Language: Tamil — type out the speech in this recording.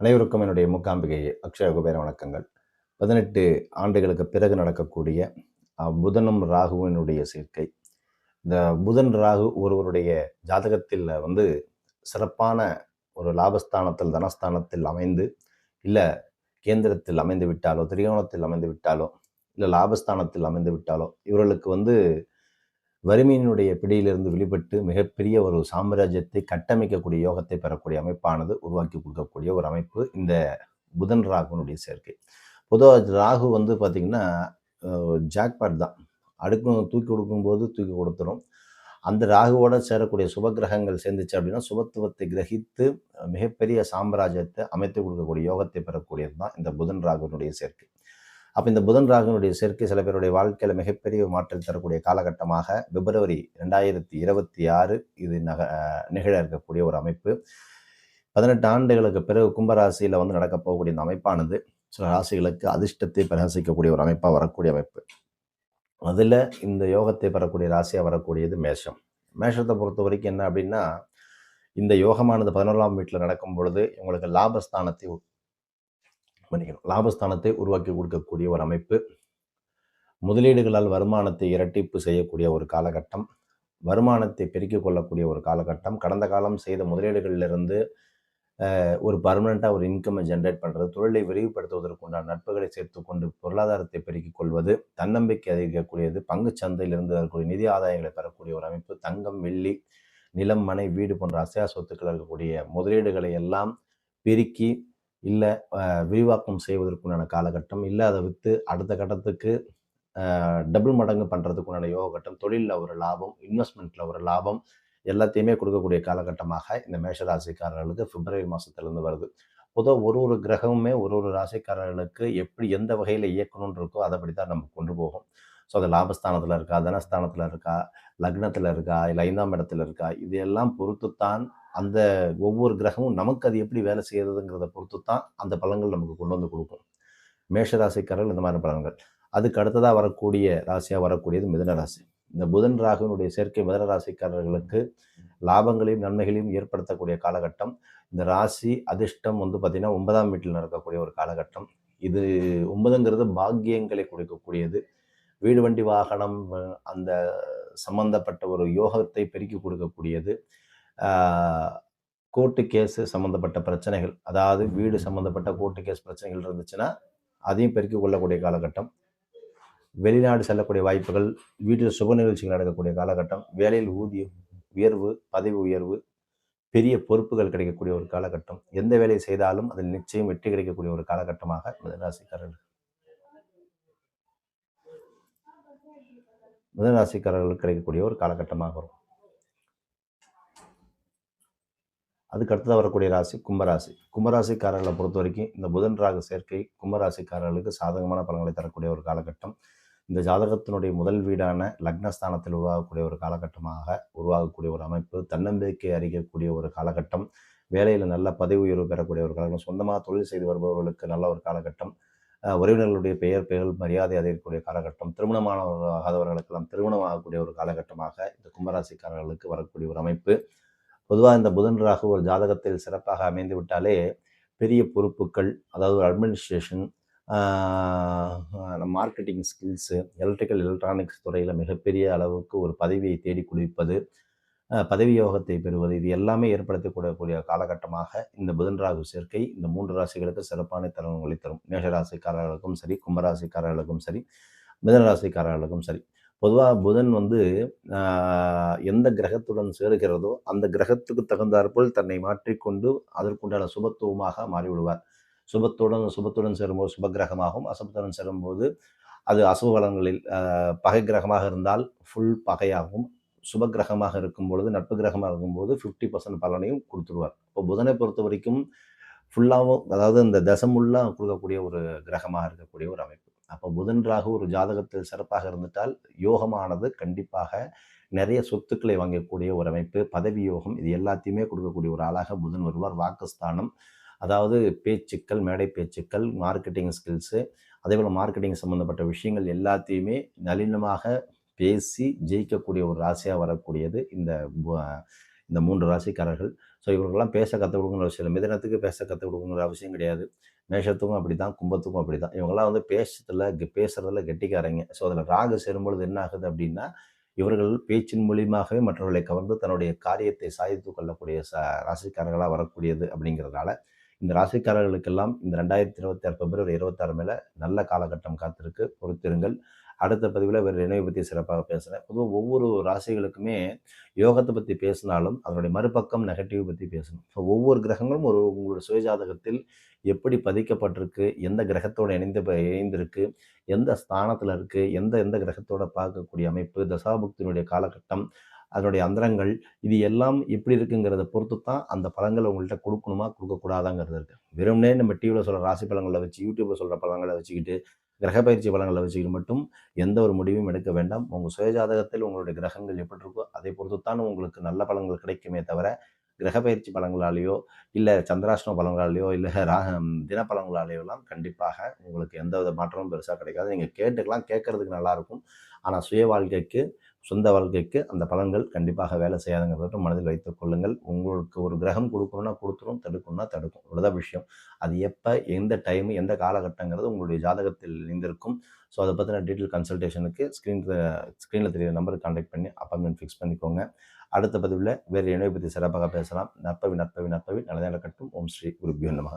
அனைவருக்கும் என்னுடைய முக்காம்பிகை அக்ஷய குபேர வணக்கங்கள். பதினெட்டு ஆண்டுகளுக்கு பிறகு நடக்கக்கூடிய புதனும் ராகுவினுடைய சேர்க்கை. இந்த புதன் ராகு ஒருவருடைய ஜாதகத்தில் வந்து சிறப்பான ஒரு லாபஸ்தானத்தில் தனஸ்தானத்தில் அமைந்து இல்லை கேந்திரத்தில் அமைந்து விட்டாலோ திரிகோணத்தில் அமைந்து விட்டாலோ இல்லை லாபஸ்தானத்தில் அமைந்து விட்டாலோ இவர்களுக்கு வந்து வறுமையினுடைய பிடியிலிருந்து வெளிப்பட்டு மிகப்பெரிய ஒரு சாம்ராஜ்யத்தை கட்டமைக்கக்கூடிய யோகத்தை பெறக்கூடிய அமைப்பானது உருவாக்கி கொடுக்கக்கூடிய ஒரு அமைப்பு இந்த புதன் ராகுனுடைய சேர்க்கை. பொதுவாக ராகு வந்து பார்த்திங்கன்னா ஜாக்பாட் தான். அடுக்கும் தூக்கி கொடுக்கும்போது தூக்கி கொடுத்துரும். அந்த ராகுவோட சேரக்கூடிய சுபகிரகங்கள் சேர்ந்துச்சு அப்படின்னா சுபத்துவத்தை கிரகித்து மிகப்பெரிய சாம்ராஜ்யத்தை அமைத்து கொடுக்கக்கூடிய யோகத்தை பெறக்கூடியது தான் இந்த புதன் ராகுனுடைய சேர்க்கை. அப்போ இந்த புதன் ராகுனுடைய சேர்க்கை சில பேருடைய வாழ்க்கையில் மிகப்பெரிய மாற்றம் தரக்கூடிய காலகட்டமாக பிப்ரவரி ரெண்டாயிரத்தி இருபத்தி ஆறு இது நக நிகழ இருக்கக்கூடிய ஒரு அமைப்பு. பதினெட்டு ஆண்டுகளுக்கு பிறகு கும்பராசியில் வந்து நடக்கப் போகக்கூடிய இந்த அமைப்பானது சில ராசிகளுக்கு அதிர்ஷ்டத்தை பிரகாசிக்கக்கூடிய ஒரு அமைப்பாக வரக்கூடிய அமைப்பு. அதில் இந்த யோகத்தை பெறக்கூடிய ராசியாக வரக்கூடியது மேஷம். மேஷத்தை பொறுத்த வரைக்கும் என்ன அப்படின்னா இந்த யோகமானது பதினோராம் வீட்டில் நடக்கும் பொழுது இவங்களுக்கு லாபஸ்தானத்தை மன்னிக்கணும் லாபஸ்தானத்தை உருவாக்கி கொடுக்கக்கூடிய ஒரு அமைப்பு முதலீடுகளால் வருமானத்தை இரட்டிப்பு செய்யக்கூடிய ஒரு காலகட்டம் வருமானத்தை பெருக்கிக் கொள்ளக்கூடிய ஒரு காலகட்டம் கடந்த காலம் செய்த முதலீடுகளிலிருந்து ஒரு பர்மனெண்ட்டாக ஒரு இன்கம்மை ஜென்ரேட் பண்ணுறது தொழிலை விரிவுபடுத்துவதற்கு உண்டான நட்புகளை சேர்த்து கொண்டு பொருளாதாரத்தை பெருக்கிக் கொள்வது தன்னம்பிக்கை அதிகரிக்கக்கூடியது பங்குச் சந்தையிலிருந்து வரக்கூடிய நிதி ஆதாயங்களை பெறக்கூடிய ஒரு அமைப்பு தங்கம் வெள்ளி நிலம் மனை வீடு போன்ற அசையா சொத்துக்கள் இருக்கக்கூடிய முதலீடுகளை எல்லாம் பெருக்கி இல்லை விரிவாக்கம் செய்வதற்குண்டான காலகட்டம் இல்லை அதை விற்று அடுத்த கட்டத்துக்கு டபுள் மடங்கு பண்ணுறதுக்குண்டான யோக கட்டம் தொழிலில் ஒரு லாபம் இன்வெஸ்ட்மெண்ட்டில் ஒரு லாபம் எல்லாத்தையுமே கொடுக்கக்கூடிய காலகட்டமாக இந்த மேஷராசிக்காரர்களுக்கு பிப்ரவரி மாதத்துலேருந்து வருது. பொதுவாக ஒரு ஒரு கிரகமுமே ஒரு ஒரு ராசிக்காரர்களுக்கு எப்படி எந்த வகையில் இயக்கணும்னு இருக்கோ அதைப்படி தான் நம்ம கொண்டு போகும். ஸோ அது லாபஸ்தானத்தில் இருக்கா தனஸ்தானத்தில் இருக்கா லக்னத்தில் இருக்கா இல்லை ஐந்தாம் இடத்துல இருக்கா இது எல்லாம் பொறுத்துத்தான் அந்த ஒவ்வொரு கிரகமும் நமக்கு அது எப்படி வேலை செய்கிறதுங்கிறத பொறுத்து தான் அந்த பலன்கள் நமக்கு கொண்டு வந்து கொடுக்கும். மேஷ ராசிக்காரர்கள் இந்த மாதிரி பலன்கள். அதுக்கு அடுத்ததாக வரக்கூடிய ராசியாக வரக்கூடியது மிதன ராசி. இந்த புதன் ராகுனுடைய சேர்க்கை மிதன ராசிக்காரர்களுக்கு லாபங்களையும் நன்மைகளையும் ஏற்படுத்தக்கூடிய காலகட்டம். இந்த ராசி அதிர்ஷ்டம் வந்து பார்த்திங்கன்னா ஒன்பதாம் வீட்டில் நடக்கக்கூடிய ஒரு காலகட்டம். இது ஒன்பதுங்கிறது பாக்கியங்களை கொடுக்கக்கூடியது. வீடு வண்டி வாகனம் அந்த சம்பந்தப்பட்ட ஒரு யோகத்தை பெருக்கி கொடுக்கக்கூடியது. கோர்ட்டு கேஸு சம்மந்தப்பட்ட பிரச்சனைகள். அதாவது வீடு சம்மந்தப்பட்ட கோர்ட்டு கேஸ் பிரச்சனைகள் இருந்துச்சுன்னா அதையும் பெருக்கிக் கொள்ளக்கூடிய காலகட்டம். வெளிநாடு செல்லக்கூடிய வாய்ப்புகள் வீட்டில் சுப நிகழ்ச்சிகள் நடக்கக்கூடிய காலகட்டம் வேலையில் ஊதியம் உயர்வு பதவி உயர்வு பெரிய பொறுப்புகள் கிடைக்கக்கூடிய ஒரு காலகட்டம். எந்த வேலையை செய்தாலும் அதில் நிச்சயம் வெற்றி கிடைக்கக்கூடிய ஒரு காலகட்டமாக மிதராசிக்காரர்கள் மிதனராசிக்காரர்களுக்கு கிடைக்கக்கூடிய ஒரு காலகட்டமாக வரும். அதுக்கு அடுத்ததாக வரக்கூடிய ராசி கும்பராசி. கும்பராசிக்காரர்களை பொறுத்த வரைக்கும் இந்த புதன் ராகு சேர்க்கை கும்பராசிக்காரர்களுக்கு சாதகமான பலன்களை தரக்கூடிய ஒரு காலகட்டம். இந்த ஜாதகத்தினுடைய முதல் வீடான லக்னஸ்தானத்தில் உருவாகக்கூடிய ஒரு காலகட்டமாக உருவாகக்கூடிய ஒரு அமைப்பு தன்னம்பிக்கை அறிக்கக்கூடிய ஒரு காலகட்டம் வேலையில் நல்ல பதவி உயர்வு பெறக்கூடிய ஒரு காலகட்டம் சொந்தமாக தொழில் செய்து வருபவர்களுக்கு நல்ல ஒரு காலகட்டம் உறவினர்களுடைய பெயர் பெயர் மரியாதை அதிகக்கூடிய காலகட்டம் திருமணமானவர்களாகாதவர்களுக்கெல்லாம் திருமணம் ஆகக்கூடிய ஒரு காலகட்டமாக இந்த கும்பராசிக்காரர்களுக்கு வரக்கூடிய ஒரு அமைப்பு. பொதுவாக இந்த புதன் ராகு ஒரு ஜாதகத்தில் சிறப்பாக அமைந்து விட்டாலே பெரிய பொறுப்புகள் அதாவது ஒரு administration marketing skills electrical electronics துறையில் மிகப்பெரிய அளவுக்கு ஒரு பதவியை தேடி குளிப்பது பதவி யோகத்தை பெறுவது இது எல்லாமே ஏற்படுத்தக்கூடிய காலகட்டமாக இந்த புதன் ராகு சேர்க்கை இந்த மூன்று ராசிகளுக்கு சிறப்பான தருணங்களை தரும். மேஷராசிக்காரர்களுக்கும் சரி கும்பராசிக்காரர்களுக்கும் சரி மிதன ராசிக்காரர்களுக்கும் சரி. பொதுவாக புதன் வந்து எந்த கிரகத்துடன் சேருகிறதோ அந்த கிரகத்துக்கு தகுந்தாற்போல் தன்னை மாற்றிக்கொண்டு அதற்குண்டான சுபத்துவமாக மாறிவிடுவார். சுபத்துடன் சுபத்துடன் சேரும்போது சுப கிரகமாகவும் அசுபத்துடன் சேரும்போது அது அசுப வளங்களில் பகை கிரகமாக இருந்தால் ஃபுல் பகையாகவும் சுப கிரகமாக இருக்கும் பொழுது நட்பு கிரகமாக இருக்கும்போது ஃபிஃப்டி பர்சன்ட் பலனையும் கொடுத்துருவார் இப்போ புதனை பொறுத்த வரைக்கும் ஃபுல்லாகவும் அதாவது இந்த தசமுள்ளாக கொடுக்கக்கூடிய ஒரு கிரகமாக இருக்கக்கூடிய ஒரு அமைப்பு. அப்போ புதன் ராகு ஒரு ஜாதகத்தில் சிறப்பாக இருந்துட்டால் யோகமானது கண்டிப்பாக நிறைய சொத்துக்களை வாங்கக்கூடிய ஒரு அமைப்பு பதவி யோகம் இது எல்லாத்தையுமே கொடுக்கக்கூடிய ஒரு ஆளாக புதன் வருவார். வாக்குஸ்தானம் அதாவது பேச்சுக்கள் மேடை பேச்சுக்கள் மார்க்கெட்டிங் ஸ்கில்ஸு அதே போல் மார்க்கெட்டிங் சம்மந்தப்பட்ட விஷயங்கள் எல்லாத்தையுமே நளினமாக பேசி ஜெயிக்கக்கூடிய ஒரு ராசியாக வரக்கூடியது இந்த இந்த மூன்று ராசிக்காரர்கள். ஸோ இவர்களெல்லாம் பேச கற்றுக் கொடுக்கணுங்கிற அவசியம் இல்லை. மிதனத்துக்கு பேச கற்றுக் கொடுக்குங்கிற அவசியம் கிடையாது. மேஷத்துக்கும் அப்படி தான் கும்பத்துக்கும் அப்படி தான் இவங்கெல்லாம் வந்து பேசுறதுல பேசுறதுல கெட்டிக்காரங்க. ஸோ அதில் ராகு சேரும்பொழுது என்ன ஆகுது அப்படின்னா இவர்கள் பேச்சின் மூலியமாகவே மற்றவர்களை கவர்ந்து தன்னுடைய காரியத்தை சாதித்து கொள்ளக்கூடிய ச ராசிக்காரர்களாக வரக்கூடியது அப்படிங்கிறதுனால இந்த ராசிக்காரர்களுக்கெல்லாம் இந்த ரெண்டாயிரத்தி இருபத்தி ஆறு பிப்ரவரி இருபத்தாறு மேலே நல்ல காலகட்டம் காத்திருக்கு. பொறுத்திருங்கள். அடுத்த பதிவில் வேறு நினைவை பற்றி சிறப்பாக பேசுகிறேன் பொதுவாக ஒவ்வொரு ராசிகளுக்குமே யோகத்தை பற்றி பேசினாலும் அதனுடைய மறுபக்கம் நெகட்டிவ் பற்றி பேசணும். ஸோ ஒவ்வொரு கிரகங்களும் ஒரு உங்களுடைய சுயஜாதகத்தில் எப்படி பதிக்கப்பட்டிருக்கு எந்த கிரகத்தோடு இணைந்து இணைந்திருக்கு எந்த ஸ்தானத்தில் இருக்குது எந்த எந்த கிரகத்தோட பார்க்கக்கூடிய அமைப்பு தசாபுக்தியினுடைய காலகட்டம் அதனுடைய அந்தரங்கள் இது எல்லாம் எப்படி இருக்குங்கிறத பொறுத்து தான் அந்த பழங்களை உங்கள்கிட்ட கொடுக்கணுமா கொடுக்கக்கூடாதாங்கிறது இருக்குது வெறும்னே நம்ம டிவியில் சொல்கிற ராசி பழங்களை வச்சு யூடியூப்பில் சொல்கிற பழங்களை வச்சுக்கிட்டு கிரகப்பயிற்சி பலன்களை வச்சுக்கிட்டு மட்டும் எந்த ஒரு முடிவும் எடுக்க வேண்டாம். உங்கள் சுயஜாதகத்தில் உங்களுடைய கிரகங்கள் எப்படி இருக்கோ அதை பொறுத்து தான் உங்களுக்கு நல்ல பலன்கள் கிடைக்குமே தவிர கிரகப்பயிற்சி பலங்களாலேயோ இல்லை சந்திராஷ்டம பலங்களாலேயோ இல்லை ரா தினப்பலங்களாலேயோலாம் கண்டிப்பாக உங்களுக்கு எந்த வித மாற்றமும் பெருசாக கிடைக்காது. நீங்கள் கேட்டுக்கலாம் கேட்குறதுக்கு நல்லாயிருக்கும் ஆனால் சுய வாழ்க்கைக்கு சொந்த வாழ்க்கைக்கு அந்த பலன்கள் கண்டிப்பாக வேலை செய்யாதுங்கிறத மனதில் வைத்துக் கொள்ளுங்கள். உங்களுக்கு ஒரு கிரகம் கொடுக்கணும்னா கொடுத்துரும் தடுக்கணும்னா தடுக்கும். இவ்வளோதான் விஷயம். அது எப்போ எந்த டைம் எந்த காலகட்டங்கிறது உங்களுடைய ஜாதகத்தில் இணைந்திருக்கும். ஸோ அதை பற்றின டீட்டெயில் கன்சல்டேஷனுக்கு ஸ்க்ரீன் ஸ்க்ரீனில் தெரியிற நம்பருக்கு கான்டாக்ட் பண்ணி அப்பாயின்மெண்ட் ஃபிக்ஸ் பண்ணிக்கோங்க. அடுத்த பதிவில் வேறு இணைவை பற்றி சிறப்பாக பேசலாம். நற்பவி நற்பவி நற்பவி. நல்லதாக கட்டும். ஓம் ஸ்ரீ குருபியோ நமக.